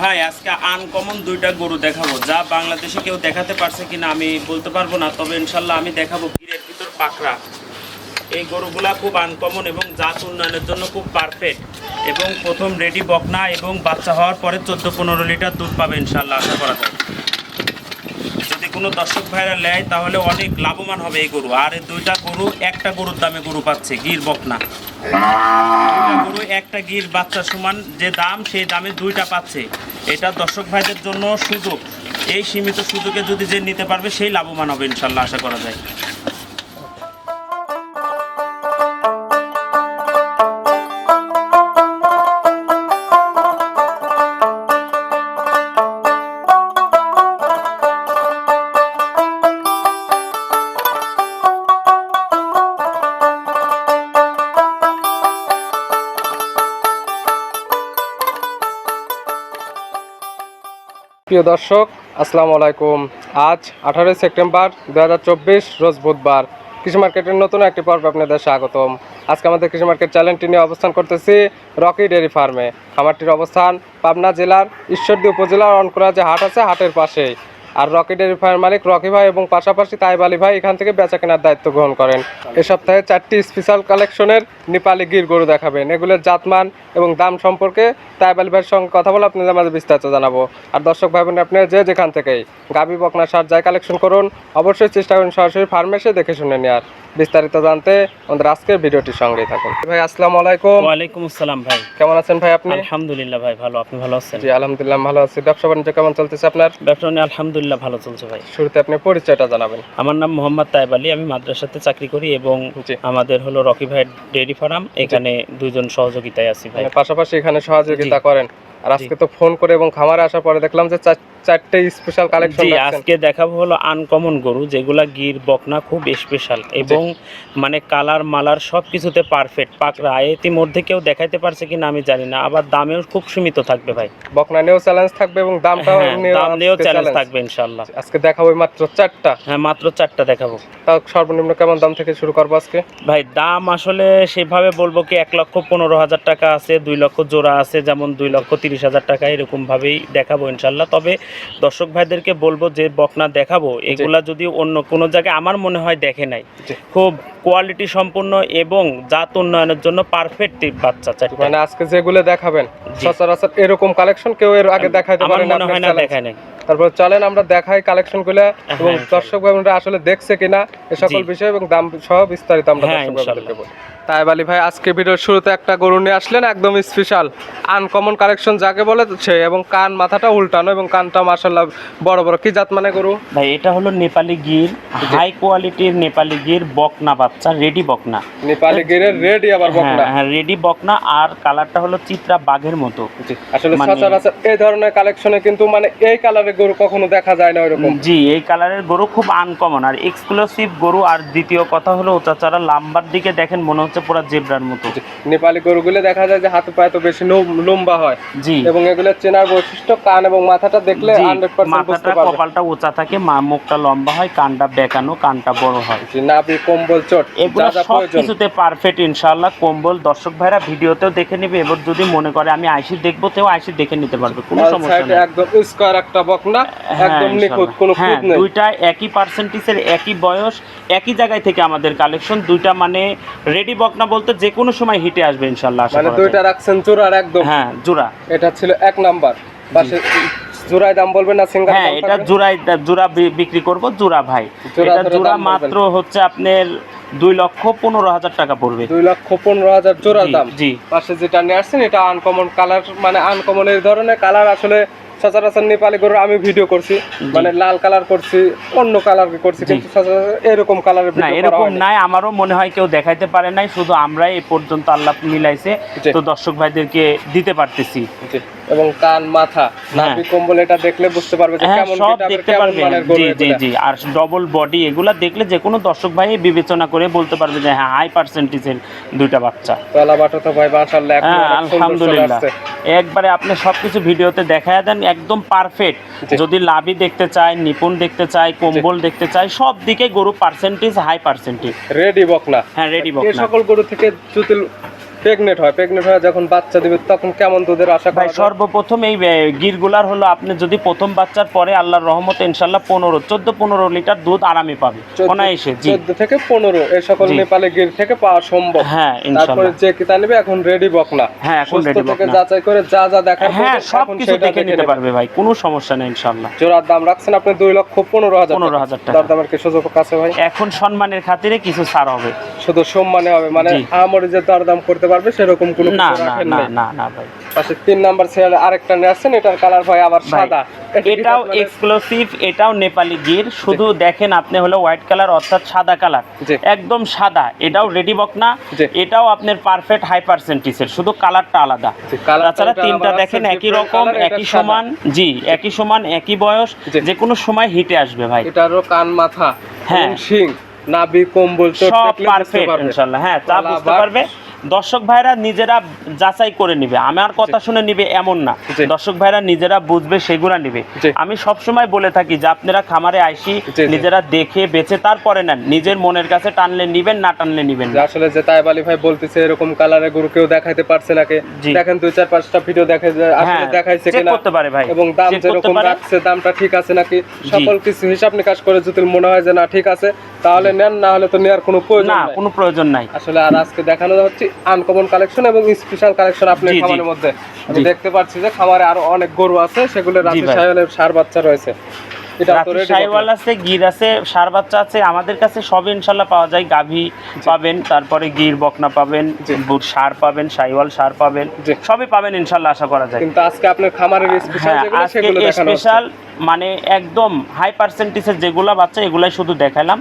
ভাই, আজকে আনকমন দুইটা গরু দেখাবো। যা বাংলাদেশে কেউ দেখাতে পারছে কিনা আমি বলতে পারব না, তবে ইনশাল্লাহ আমি দেখাবো গিরের ভিতর পাকড়া। এই গরুগুলা খুব আনকমন এবং জাত উন্নয়নের জন্য খুব পারফেক্ট এবং প্রথম রেডি বকনা এবং বাচ্চা হওয়ার পরে চোদ্দ পনেরো লিটার দুধ পাবে ইনশাল্লাহ, আশা করা যায়। কোনো দর্শক ভাইরা নেয়, তাহলে অনেক লাভবান হবে এই গরু। আর এই দুইটা গরু, একটা গরুর দামে গরু পাচ্ছে, গির বকনা। গরু, একটা গির বাচ্চা সমান যে দাম, সেই দামে দুইটা পাচ্ছে। এটা দর্শক ভাইদের জন্য সুযোগ। এই সীমিত সুযোগে যদি যে নিতে পারবে, সেই লাভবান হবে ইনশাল্লাহ, আশা করা যায়। প্রিয় দর্শক, আসসালামু আলাইকুম। আজ আঠারোই সেপ্টেম্বর দু হাজার চব্বিশ, রোজ বুধবার। কৃষি মার্কেটের নতুন একটি পর্ব আপনাদের স্বাগতম। আজকে আমাদের কৃষি মার্কেট চ্যানেলটি নিয়ে অবস্থান করতেছি রকি ডেয়ারি ফার্মে। খামারটির অবস্থান পাবনা জেলার ঈশ্বরদী উপজেলার অনকুরা যে হাট আছে, হাটের পাশেই। আর রকি ডেয়ারি ফার্মের মালিক রকি ভাই এবং পাশাপাশি তাইব আলী ভাই এখান থেকে বেচা কেনার দায়িত্ব গ্রহণ করেন। এ সপ্তাহে চারটি স্পেশাল কালেকশনের নেপালি গির গরু দেখাবেন। এগুলোর জাতমান এবং দাম সম্পর্কে তাইব আলী ভাইয়ের সঙ্গে কথা বলে আপনাদের মাঝে বিস্তারিত জানাব। আর দর্শক ভাই বোন আপনারা যে যেখান থেকেই গাবি বকনা সার যাই কালেকশন করুন অবশ্যই চেষ্টা করুন সরাসরি ফার্মে এসে দেখে শুনে নেওয়ার বিস্তারিত জানতে আমাদের আজকের ভিডিওটির সঙ্গেই থাকুন। ভাই আসসালামু আলাইকুম। ওয়ালাইকুম আসসালাম ভাই। কেমন আছেন ভাই আপনি? আলহামদুলিল্লাহ ভাই ভালো। আপনি ভালো আছেন? জি আলহামদুলিল্লাহ ভালো আছি। ব্যবসা বাণিজ্য কেমন চলতেছে আপনার? ব্যবসা নিয়ে আলহামদুলিল্লাহ ভালো চলছে ভাই। শুরুতে আপনি পরিচয়টা জানাবেন। আমার নাম মোহাম্মদ তাইব আলী আমি মাদ্রাসাতে চাকরি করি এবং আমাদের হলো রকি ভাই ডেয়ারি ফার্ম এখানে দুইজন সহযোগিতায় আছি ভাই। মানে পাশাপাশি এখানে সহযোগিতা করেন। আর আজকে তো ফোন করে এবং খামারে আসার পরে দেখলাম যে চারটে স্পেশাল কালেকশন জি আজকে দেখাবো হলো আনকমন গরু যেগুলা গির বকনা খুব স্পেশাল এবং মানে কালার মালার সব কিছুতে পারফেক্ট পাকড়া ইতিমধ্যে কেউ দেখাইতে পারছে কিনা আমি জানি না আবার দামেও খুব সীমিত থাকবে ভাই। বকনা নিয়েও চ্যালেঞ্জ থাকবে এবং দামটাও হ্যাঁ দাম নিয়েও চ্যালেঞ্জ থাকবে আজকে দেখাবো মাত্র চারটা। হ্যাঁ মাত্র চারটা দেখাবো। তাও সর্বনিম্ন কেমন দাম থেকে শুরু করব আজকে? ভাই দাম আসলে সেভাবে বলব কি এক লক্ষ পনেরো হাজার টাকা আছে দুই লক্ষ জোড়া আছে যেমন দুই লক্ষ তিরিশ হাজার টাকা এরকম ভাবেই দেখাবো ইনশাল্লাহ। তবে দর্শক ভাইদেরকে বলব যে বকনা দেখাবো এগুলা যদি অন্য কোনো জায়গায় আমার মনে হয় দেখে নাই খুব কোয়ালিটি সম্পূর্ণ এবং জাত উন্নয়নের জন্য পারফেক্ট বাচ্চা চারটা। মানে আজকে যেগুলো দেখাবেন সচরাচর এরকম কালেকশন কেউ এর আগে দেখাইতে পারে না মনে হয় না দেখায় নাই। তারপর চলেন আমরা দেখাই কালেকশনগুলো এবং হ্যাঁ, দর্শক ভাইরা আসলে দেখছে কিনা এ সকল বিষয় এবং দাম সহ বিস্তারিত আমরা হ্যাঁ, দর্শক ভাইদেরকে বলি। তাই বালি ভাই আজকে ভিডিওর শুরুতে একটা গরু নিয়ে আসলেন একদম স্পেশাল আনকমন কালেকশন যাকে বলে সে এবং কান মাথাটা উল্টানো এবং কানটা মার্শাল্লাহ বড় বড়। কি জাত মানে গরু? ভাই এটা হলো নেপালি গির হাই কোয়ালিটির নেপালি গির বকনা বাচ্চা রেডি বকনা। নেপালি গিরের রেডি আবার বকনা। হ্যাঁ হ্যাঁ রেডি বকনা আর কালারটা হলো চিত্রা বাঘের মতো। আসলে মানে- সচরাচর এই ধরনের কালেকশনে কিন্তু মানে এই কালারের গরু কখনো দেখা যায় না ওইরকম। জি এই কালারের গরু খুব আনকমন আর এক্সক্লুসিভ গরু আর দ্বিতীয় কথা হলো চাচারা লাম্বার দিকে দেখেন মনে হচ্ছে পুরো জেব্রার মতো। নেপালি গরুগুলো দেখা যায় যে হাতে পায়ে তো বেশি লম্বা হয়। জি। এবং এগুলো চেনার বৈশিষ্ট্য কান এবং মাথাটা দেখলে জি, হান্ড্রেড পার্সেন্ট মাথাটা বুঝতে পারবে। কপালটা উঁচা থাকে মা মুখটা লম্বা হয় কানটা বেঁকানো কানটা বড় হয়। জি, নাভি কম্বল চট এগুলো সব কিছুতে পারফেক্ট ইনশাআল্লাহ কম্বল। দর্শক ভাইরা ভিডিওতেও দেখে নেবে এবার যদি মনে করে আমি আইসি দেখব তেও আইসি দেখে নিতে পারবে কোনো সমস্যা নেই। একদম স্কোয়ার একটা বকনা হ্যাঁ, একদম নিখুঁত কোনো হ্যাঁ খুঁত নেই। দুইটা একই পার্সেন্টেজের একই বয়স একই জায়গায় থেকে আমাদের কালেকশন দুইটা মানে রেডি বকনা বলতে যে কোনো সময় হিটে আসবে ইনশাল্লাহ মানে দুইটা। রাখছেন চূড়ার একদম? হ্যাঁ জোড়া। এটা ছিল এক নাম্বার। পাশে জোড়ায় দাম বলবেন না সিঙ্গেল হ্যাঁ এটা জোড়াই জোড়া বিক্রি করব জোড়া ভাই। জোড়া এটা জোড়া মাত্র হচ্ছে আপনার দুই লক্ষ পনেরো হাজার টাকা পড়বে। দুই লক্ষ পনেরো হাজার জোড়ার দাম। জি। পাশে যেটা নিয়ে আসছেন এটা আনকমন কালার মানে আনকমন এই ধরনের কালার আসলে সচরাচর নেপালি গরু আমি ভিডিও করছি মানে লাল কালার করছি অন্য কালার করছি কিন্তু এরকম কালারের না এরকম নাই আমারও মনে হয় কেউ দেখাইতে পারে নাই শুধু আমরাই এই পর্যন্ত আল্লাহ মিলাইছে। তো দর্শক ভাইদেরকে দিতে পারতেছি। এবং কান মাথা হ্যাঁ। নাভি কম্বল এটা দেখলে বুঝতে পারবে যে হ্যাঁ কেমন সব দেখতে পারবে জি জি জি। আর ডবল বডি এগুলা দেখলে যে কোনো দর্শক ভাই বিবেচনা করে বলতে পারবে যে হ্যাঁ হাই পার্সেন্টেজের দুইটা বাচ্চা। তলা বাটা তো ভাই মাশাআল্লাহ হ্যাঁ আলহামদুলিল্লাহ। একবারে আপনি সবকিছু ভিডিওতে দেখায় দেন একদম পারফেক্ট যদি লাভি দেখতে চায় নিপুণ দেখতে চায় কম্বল দেখতে চায় সব দিকে গরু পার্সেন্টেজ হাই পার্সেন্টেজ রেডি বকনা। হ্যাঁ রেডি বকনা। সকল গরু থেকে প্রেগনেন্ট হয় হয়ে যখন বাচ্চা দিবে তখন কেমন দুধের আশা ভাই সর্বপ্রথম এই গিরগুলার হলো আপনি যদি প্রথম বাচ্চার পরে আল্লাহর রহমতে ইনশাল্লাহ পনেরো চোদ্দ পনেরো লিটার দুধ আরামে পাবে অনায়াসে চোদ্দ থেকে পনেরো এই সকল নেপালে গির থেকে পাওয়া সম্ভব। হ্যাঁ তারপরে যে কিতা নেবে এখন রেডি বকনা। হ্যাঁ, এখন বকনা। যাচাই করে যা যা দেখা হ্যাঁ সব কিছু দেখে নিতে পারবে ভাই কোনো সমস্যা নেই ইনশাল্লাহ জোড়ার দাম রাখছেন আপনি দুই লক্ষ পনেরো হাজার পনেরো হাজার টাকা। কি সুযোগ আছে ভাই? এখন সম্মানের খাতিরে কিছু ছাড় হবে। শুধু সম্মানে হবে মানে। আমরে যে দরদাম করতে পারবে সেরকম কোনো না না না না ভাই। পাশে তিন নাম্বার সিরিয়াল আরেকটা নিয়ে আসছেন এটার কালার ভাই আবার সাদা। এটাও এক্সক্লুসিভ এটাও নেপালি গির। শুধু দেখেন আপনি হলো হোয়াইট কালার অর্থাৎ সাদা কালার একদম সাদা এটাও রেডি বক না। এটাও আপনার পারফেক্ট হাই পার্সেন্টেজের শুধু কালারটা আলাদা। তাছাড়া তিনটা দেখেন একই রকম একই সমান। জি একই সমান একই বয়স। যে কোনো সময় হিটে আসবে ভাই। এটারও কান মাথা হ্যাঁ। শিং নাভি কম্বল সব পারফেক্ট পারবে। ইনশাল্লাহ হ্যাঁ তা বুঝতে পারবে। দর্শক ভাইরা নিজেরা যাচাই করে নিবে। আমার কথা শুনে নিবে এমন না। দর্শক ভাইরা নিজেরা বুঝবে সেগুলা নিবে। আমি সব সময় বলে থাকি যে আপনারা খামারে আইসি। নিজেরা দেখে বেছে তারপরে নেন। নিজের মনের কাছে টানলে নিবেন না টানলে নিবেন আসলে যে তাইব আলী ভাই বলতেছে এরকম কালারে গরু কেউ দেখাইতে পারছে নাকি দেখেন দুই চার পাঁচটা ভিডিও দেখে আসলে হ্যাঁ দেখাইছে কিনা। করতে পারে ভাই। এবং দাম যেরকম রাখছে দামটা ঠিক আছে নাকি? সকল কিছু হিসাব নিকাশ করে যদি মনে হয় যে না ঠিক আছে তাহলে নেন না হলে তো নেওয়ার কোনো প্রয়োজন না কোনো প্রয়োজন নাই। আসলে আর আজকে দেখানো হচ্ছে আনকমন কালেকশন এবং স্পেশাল কালেকশন জি। খামারের মধ্যে আমি দেখতে পাচ্ছি যে খামারে আরও অনেক গরু আছে সেগুলো রাতে। সায়নের সার বাচ্চা রয়েছে সাইওয়াল আছে গির আছে সার বাচ্চা আছে। আমাদের কাছে সব ইনশাল্লাহ পাওয়া যায়। গাভী পাবেন তারপরে গির বকনা পাবেন সার পাবেন সাইওয়াল সার পাবেন। সবই পাবেন ইনশাল্লাহ আশা করা যায়। কিন্তু আজকে আপনার খামারের স্পেশাল হ্যাঁ স্পেশাল মানে একদম হাই পার্সেন্টেজের যেগুলা বাচ্চা এগুলাই শুধু দেখালাম।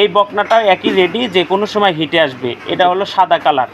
এই বকনাটাও একই রেডি যে কোনো সময় হিটে আসবে। এটা হলো সাদা কালার।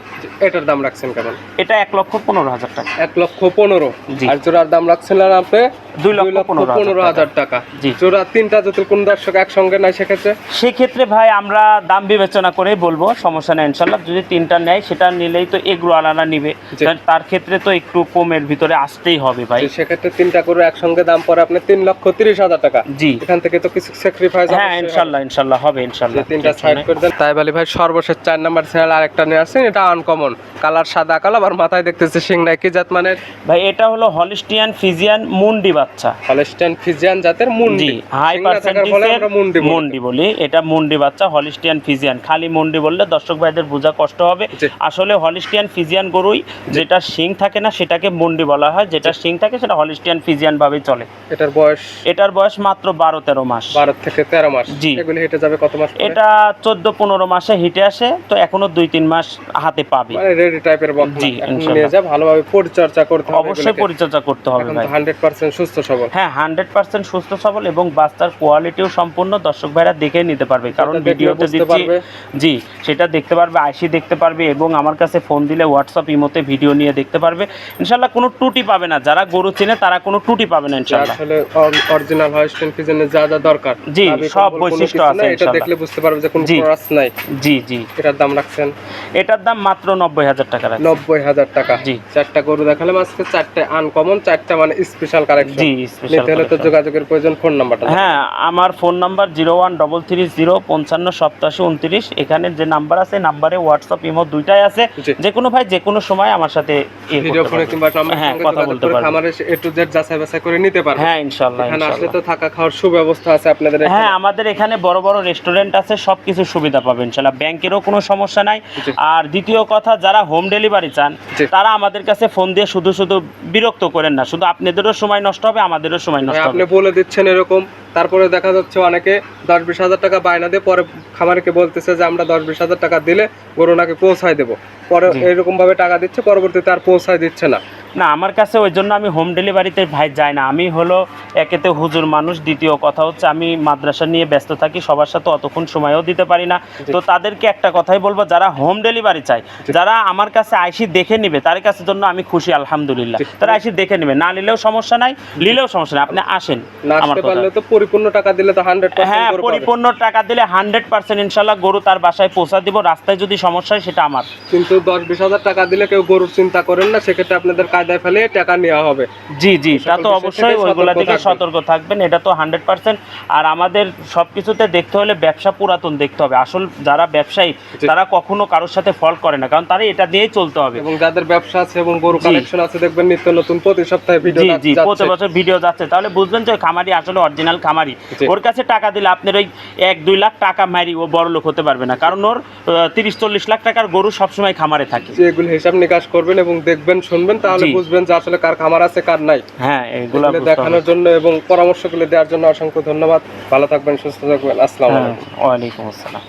এটার দাম রাখছেন কেমন? এটা এক লক্ষ পনেরো হাজার টাকা। এক লক্ষ পনেরো। আর জোড়ার দাম রাখছেন আপনি দুই লক্ষ পনেরো হাজার টাকা। জি। জোড়া তিনটা যদি কোন দর্শক একসঙ্গে নাই সেক্ষেত্রে? সেক্ষেত্রে ভাই আমরা দাম বিবেচনা করেই বলব সমস্যা নেই ইনশাল্লাহ যদি তিনটা নেয় সেটা নিলেই তো এগুলো আলাদা নিবে। তার- তার ক্ষেত্রে তো একটু কমের ভিতরে আসতেই হবে ভাই। সেক্ষেত্রে তিনটা করে একসঙ্গে দাম পড়ে আপনি তিন লক্ষ তিরিশ হাজার টাকা। জি। এখান থেকে তো কিছু স্যাক্রিফাইস হ্যাঁ ইনশাল্লাহ ইনশাল্লাহ হবে। ইনশাল্লাহ তিনটা সাইড করে দেন। তাইব আলী ভাই সর্বশেষ চার নাম্বার চ্যানেল আরেকটা নিয়ে আসছেন এটা আনকমন কালার সাদা কালো আবার মাথায় দেখতেছে সিং নাই কি জাত মানে ভাই এটা হলো হলিস্টিয়ান ফিজিয়ান মুন্ডি বাচ্চা হলস্টাইন ফিজিয়ান জাতের মুন্ডি। হাই পার্সেন্টেজের মুন্ডি বলি। এটা মুন্ডি বাচ্চা হলিস্টিয়ান ফিজিয়ান খালি মুন্ডি বললে দর্শক ভাইদের বোঝা কষ্ট হবে। আসলে হলিস্টিয়ান ফিজিয়ান গরুই যেটা শিং থাকে না সেটাকে মুন্ডি বলা হয়। যেটা শিং থাকে সেটা হলিস্টিয়ান ফিজিয়ান ভাবেই চলে। এটার বয়স? এটার বয়স মাত্র বারো তেরো মাস। বারো থেকে তেরো মাস। জি। এগুলি হেঁটে যাবে কত মাস এটা চোদ্দ পনেরো মাসে হিটে আসে তো এখনও দুই তিন মাস হাতে পাবে। মানে রেডি টাইপের বক্স জি, নিয়ে যা ভালোভাবে পরিচর্যা করতে হবে অবশ্যই পরিচর্যা করতে হবে এখন ভাই। তো হান্ড্রেড পার্সেন্ট সুস্থ সবল। হ্যাঁ হান্ড্রেড পার্সেন্ট সুস্থ সবল এবং বাচ্চার কোয়ালিটিও সম্পূর্ণ দর্শক ভাইরা দেখে নিতে পারবে। কারণ ভিডিওতে দিচ্ছি জি সেটা দেখতে পারবে আইসি দেখতে পারবে এবং আমার কাছে ফোন দিলে হোয়াটসঅ্যাপ ইমোতে ভিডিও নিয়ে দেখতে পারবে। ইনশাল্লাহ কোনো ত্রুটি পাবে না। যারা গরু চেনে তারা কোনো ত্রুটি পাবে না ইনশাল্লাহ। আসলে অরিজিনাল হলস্টাইন ফিজিয়ানের যা যা দরকার জি, সব বৈশিষ্ট্য আছে এটা দেখলে বুঝতে পারবে যে কোনো ক্রস নাই। জি জি। এটার দাম রাখছেন? এটার দাম মাত্র নব্বই হাজার টাকা নব্বই হাজার টাকা। জি। চারটা গরু দেখালাম আজকে চারটে আনকমন চারটা মানে স্পেশাল কালেকশন জি স্পেশাল নিতে হলে তো যোগাযোগের প্রয়োজন ফোন নাম্বারটা। হ্যাঁ আমার phone number zero one double three zero পঞ্চান্ন সপ্তাশি উনত্রিশ। এখানে যে নাম্বার আছে নাম্বারে হোয়াটসঅ্যাপ ইমো দুইটাই আছে। যে কোনো ভাই যে কোনো সময় আমার সাথে ইয়ে ভিডিও ফোনে কিংবা হ্যাঁ কথা বলতে পারবে খামারে এ টু জেড যাচাই বাছাই করে নিতে পারবে হ্যাঁ এখানে আসলে তো থাকা খাওয়ার সুব্যবস্থা আছে আপনাদের হ্যাঁ আমাদের এখানে বড় বড় রেস্টুরেন্ট আছে সব কিছু সুবিধা পাবেন ইনশাল্লাহ। ব্যাংকেরও কোনো সমস্যা নাই। আর দ্বিতীয় কথা যারা হোম ডেলিভারি চান তারা আমাদের কাছে ফোন দিয়ে শুধু শুধু বিরক্ত করেন না। শুধু আপনাদেরও সময় নষ্ট হবে আমাদেরও সময় নষ্ট আপনি বলে দিচ্ছেন এরকম। তারপরে দেখা যাচ্ছে অনেকে দশ বিশ হাজার টাকা বায়না দিয়ে পরে খামারকে বলতেছে যে আমরা দশ বিশ হাজার টাকা দিলে গরু নাকি পৌঁছায় দেবো। পরে। এরকম ভাবে টাকা দিচ্ছে পরবর্তীতে আর পৌঁছায় দিচ্ছে না। না আমার কাছে ওই জন্য আমি হোম ডেলিভারিতে ভাই যাই না। আমি হলো একেতে হুজুর মানুষ দ্বিতীয় কথা হচ্ছে আমি মাদ্রাসা নিয়ে ব্যস্ত থাকি সবার সাথে অতক্ষণ সময়ও দিতে পারি না। তো তাদেরকে একটা কথাই বলব যারা হোম ডেলিভারি চায় যারা আমার কাছে আইসি দেখে নিবে তার কাছে জন্য আমি খুশি আলহামদুলিল্লাহ। তারা আইসি দেখে নিবে না নিলেও সমস্যা নাই নিলেও সমস্যা নাই। আপনি আসেন আমার তো পরিপূর্ণ টাকা দিলে তো হান্ড্রেড হ্যাঁ পার্সেন্ট পরিপূর্ণ টাকা দিলে হান্ড্রেড পার্সেন্ট ইনশাল্লাহ গরু তার বাসায় পৌঁছা দিব রাস্তায় যদি সমস্যা হয় সেটা আমার। কিন্তু দশ বিশ হাজার টাকা দিলে কেউ গরুর চিন্তা করেন না সেক্ষেত্রে আপনাদের কাজ কায়দায় ফেলে টাকা নেওয়া হবে। জি জি তা তো অবশ্যই ওইগুলা থাকবেন। সতর্ক থাকবেন এটা তো হান্ড্রেড পার্সেন্ট আর আমাদের সবকিছুতে দেখতে হলে ব্যবসা পুরাতন দেখতে হবে। আসল যারা ব্যবসায়ী তারা কখনো কারোর সাথে ফল্ট করে না কারণ তারা এটা দিয়েই চলতে হবে। এবং যাদের ব্যবসা আছে এবং গরু কালেকশন আছে দেখবেন নিত্য নতুন প্রতি সপ্তাহে ভিডিও জি জি প্রতি বছর ভিডিও যাচ্ছে। তাহলে বুঝবেন যে খামারি আসলে অরিজিনাল খামারি। ওর কাছে টাকা দিলে আপনার ওই এক দুই লাখ টাকা মারি ও বড় লোক হতে পারবে না। কারণ ওর তিরিশ চল্লিশ লাখ টাকার গরু সবসময় খামারে থাকে। এগুলো হিসাব নিকাশ করবেন এবং দেখবেন শুনবেন তাহলে। বুঝবেন যে আসলে কার খামার আছে কার নাই। হ্যাঁ এগুলো দেখানোর জন্য এবং পরামর্শগুলো দেওয়ার জন্য অসংখ্য ধন্যবাদ। ভালো থাকবেন সুস্থ থাকবেন। আসসালামু হ্যাঁ আলাইকুম। ওয়ালাইকুম আসসালাম।